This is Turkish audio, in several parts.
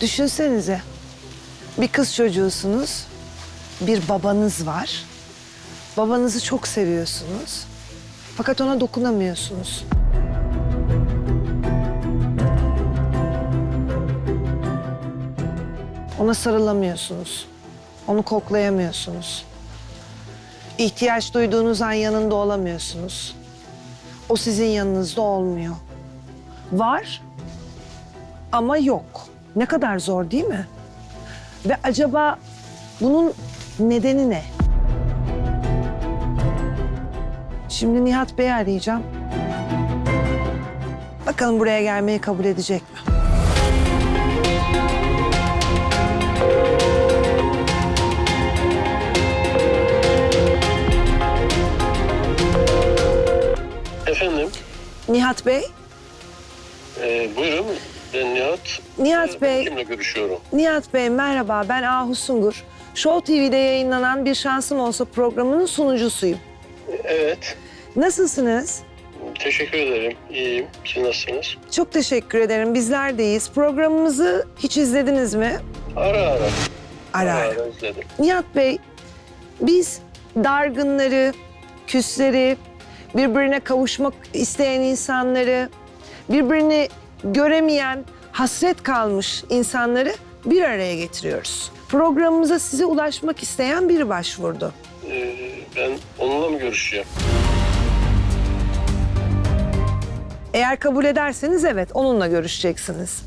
Düşünsenize. Bir kız çocuğusunuz. Bir babanız var. Babanızı çok seviyorsunuz. Fakat ona dokunamıyorsunuz. Ona sarılamıyorsunuz. Onu koklayamıyorsunuz. İhtiyaç duyduğunuz an yanında olamıyorsunuz. O sizin yanınızda olmuyor. Var ama yok. Ne kadar zor değil mi? Ve acaba bunun nedeni ne? Şimdi Nihat Bey'i arayacağım. Bakalım buraya gelmeyi kabul edecek mi? Efendim, Nihat Bey, e, buyurun. Ben Nihat. Nihat E, Bey. Kimle görüşüyorum? Nihat Bey merhaba. Ben Ahu Sungur. Show TV'de yayınlanan Bir Şansım Olsa programının sunucusuyum. Evet, Nasılsınız? teşekkür ederim. İyiyim. Siz nasılsınız? Çok teşekkür ederim. Bizler deyiz. Programımızı hiç izlediniz mi? Ara ara. Ara ara. ara izledim. Nihat Bey, biz dargınları, küsleri, birbirine kavuşmak isteyen insanları, birbirini göremeyen, hasret kalmış insanları bir araya getiriyoruz. Programımıza size ulaşmak isteyen biri başvurdu. E, ben onunla mı görüşeceğim? Eğer kabul ederseniz evet, onunla görüşeceksiniz.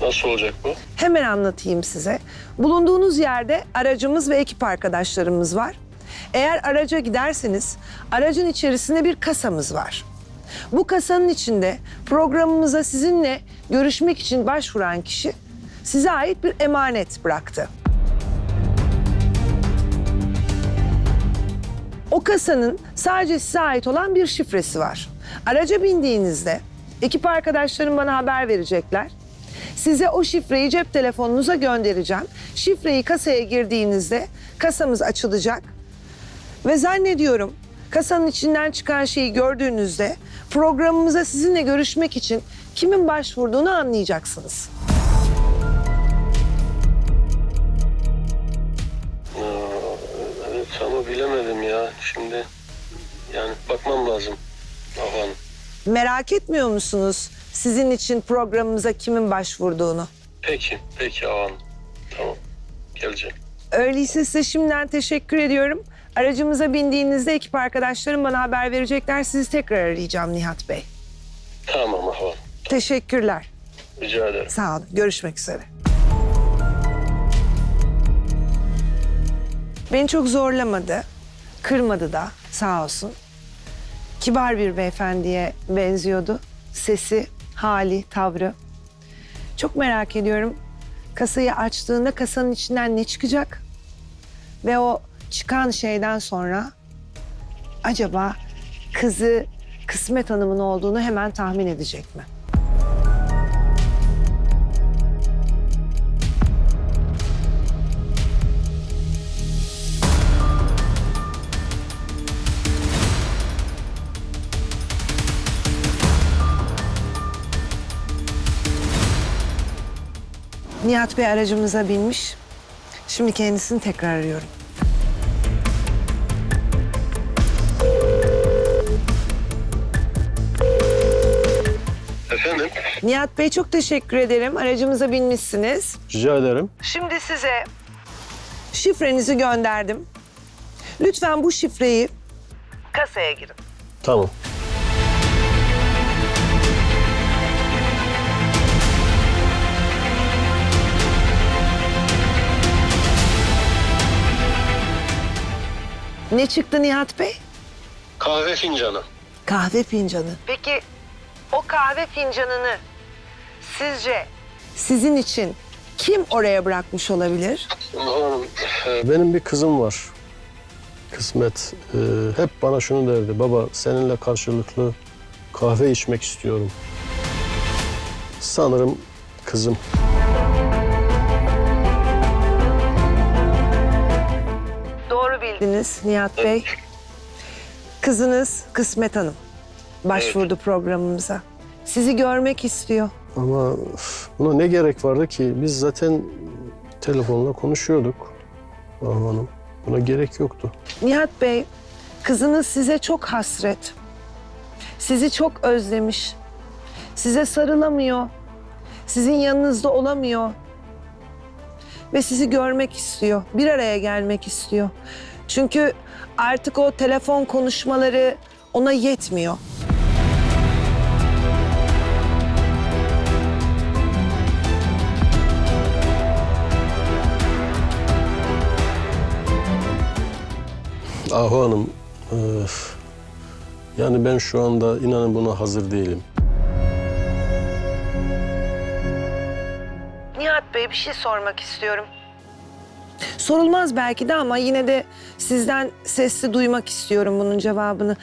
Nasıl olacak bu? Hemen anlatayım size. Bulunduğunuz yerde aracımız ve ekip arkadaşlarımız var. Eğer araca giderseniz aracın içerisinde bir kasamız var. Bu kasanın içinde programımıza sizinle görüşmek için başvuran kişi size ait bir emanet bıraktı. O kasanın sadece size ait olan bir şifresi var. Araca bindiğinizde ekip arkadaşlarım bana haber verecekler. Size o şifreyi cep telefonunuza göndereceğim. Şifreyi kasaya girdiğinizde kasamız açılacak. Ve zannediyorum kasanın içinden çıkan şeyi gördüğünüzde programımıza sizinle görüşmek için kimin başvurduğunu anlayacaksınız. Aa, evet ama bilemedim ya. Şimdi yani bakmam lazım. Aman. Merak etmiyor musunuz sizin için programımıza kimin başvurduğunu? Peki, peki aman. Tamam, geleceğim. Öyleyse size şimdiden teşekkür ediyorum. Aracımıza bindiğinizde ekip arkadaşlarım bana haber verecekler. Sizi tekrar arayacağım Nihat Bey. Tamam aman. Teşekkürler. Rica ederim. Sağ olun. Görüşmek üzere. Beni çok zorlamadı. Kırmadı da sağ olsun. Kibar bir beyefendiye benziyordu. Sesi, hali, tavrı. Çok merak ediyorum. Kasayı açtığında kasanın içinden ne çıkacak? Ve o çıkan şeyden sonra acaba kızı Kısmet Hanım'ın olduğunu hemen tahmin edecek mi? Nihat Bey aracımıza binmiş. Şimdi kendisini tekrar arıyorum. Nihat Bey çok teşekkür ederim. Aracımıza binmişsiniz. Rica ederim. Şimdi size şifrenizi gönderdim. Lütfen bu şifreyi kasaya girin. Tamam. Ne çıktı Nihat Bey? Kahve fincanı. Kahve fincanı. Peki o kahve fincanını sizce sizin için kim oraya bırakmış olabilir? Hanım, e, Benim bir kızım var. Kısmet. Ee, hep bana şunu derdi. Baba seninle karşılıklı kahve içmek istiyorum. Sanırım kızım. Doğru bildiniz Nihat Bey. Kızınız Kısmet Hanım başvurdu programımıza. Sizi görmek istiyor. Ama buna ne gerek vardı ki? Biz zaten telefonla konuşuyorduk. Ahu Hanım. Buna gerek yoktu. Nihat Bey, kızınız size çok hasret. Sizi çok özlemiş. Size sarılamıyor. Sizin yanınızda olamıyor. Ve sizi görmek istiyor. Bir araya gelmek istiyor. Çünkü artık o telefon konuşmaları ona yetmiyor. Ahu Hanım, öf, yani ben şu anda inanın buna hazır değilim. Nihat Bey bir şey sormak istiyorum. Sorulmaz belki de ama yine de sizden sesli duymak istiyorum bunun cevabını.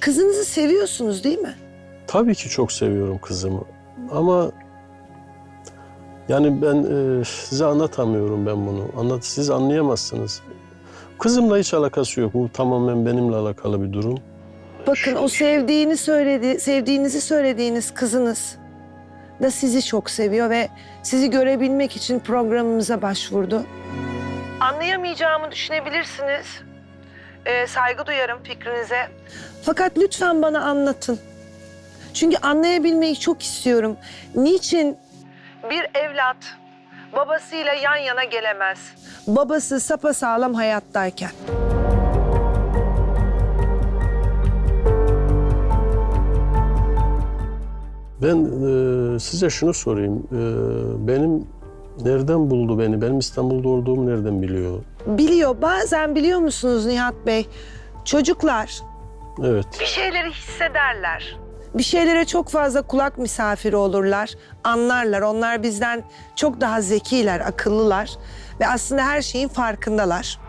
Kızınızı seviyorsunuz değil mi? Tabii ki çok seviyorum kızımı. Ama yani ben e, size anlatamıyorum ben bunu. Anlat, siz anlayamazsınız. Kızımla hiç alakası yok. Bu tamamen benimle alakalı bir durum. Bakın o sevdiğini söyledi, sevdiğinizi söylediğiniz kızınız da sizi çok seviyor ve sizi görebilmek için programımıza başvurdu. Anlayamayacağımı düşünebilirsiniz. Ee, saygı duyarım fikrinize. Fakat lütfen bana anlatın. Çünkü anlayabilmeyi çok istiyorum. Niçin bir evlat babasıyla yan yana gelemez? Babası sapasağlam hayattayken. Ben e, size şunu sorayım. E, benim nereden buldu beni? Benim İstanbul'da olduğumu nereden biliyor? Biliyor. Bazen biliyor musunuz Nihat Bey? Çocuklar Evet. bir şeyleri hissederler. Bir şeylere çok fazla kulak misafiri olurlar, anlarlar. Onlar bizden çok daha zekiler, akıllılar ve aslında her şeyin farkındalar.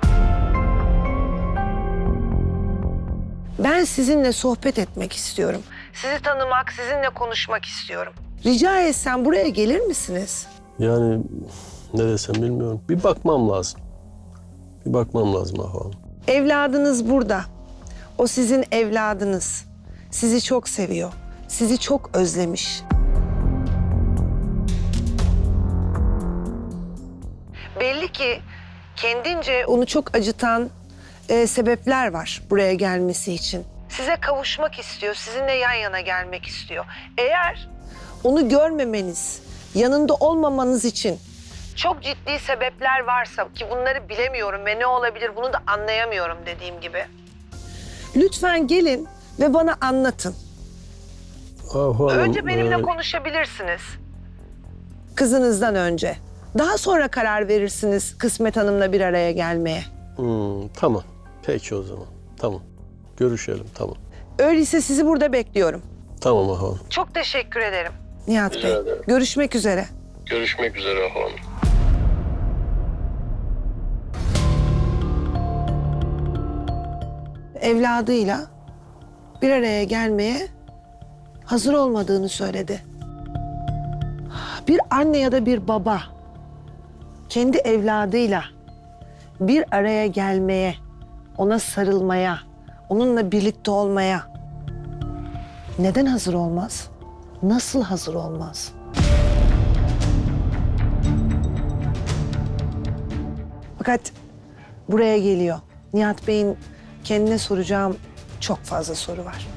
Ben sizinle sohbet etmek istiyorum. Sizi tanımak, sizinle konuşmak istiyorum. Rica etsem buraya gelir misiniz? Yani ne desem bilmiyorum. Bir bakmam lazım. Bir bakmam lazım Ahu Hanım. Evladınız burada. O sizin evladınız. Sizi çok seviyor. Sizi çok özlemiş. Belli ki kendince onu çok acıtan e, sebepler var buraya gelmesi için. Size kavuşmak istiyor, sizinle yan yana gelmek istiyor. Eğer onu görmemeniz, yanında olmamanız için çok ciddi sebepler varsa ki bunları bilemiyorum ve ne olabilir bunu da anlayamıyorum dediğim gibi. Lütfen gelin ve bana anlatın. Ahu Hanım, Önce benimle e, konuşabilirsiniz. Kızınızdan önce. Daha sonra karar verirsiniz Kısmet Hanım'la bir araya gelmeye. hmm, tamam. Peki o zaman. Tamam. Görüşelim. Tamam. Öyleyse sizi burada bekliyorum. Tamam Ahu Hanım. Çok teşekkür ederim. Nihat Rica Bey. ederim. Görüşmek üzere. Görüşmek üzere Ahu Hanım. Evladıyla bir araya gelmeye hazır olmadığını söyledi. Bir anne ya da bir baba kendi evladıyla bir araya gelmeye, ona sarılmaya, onunla birlikte olmaya neden hazır olmaz? Nasıl hazır olmaz? Fakat buraya geliyor. Nihat Bey'in kendine soracağım çok fazla soru var.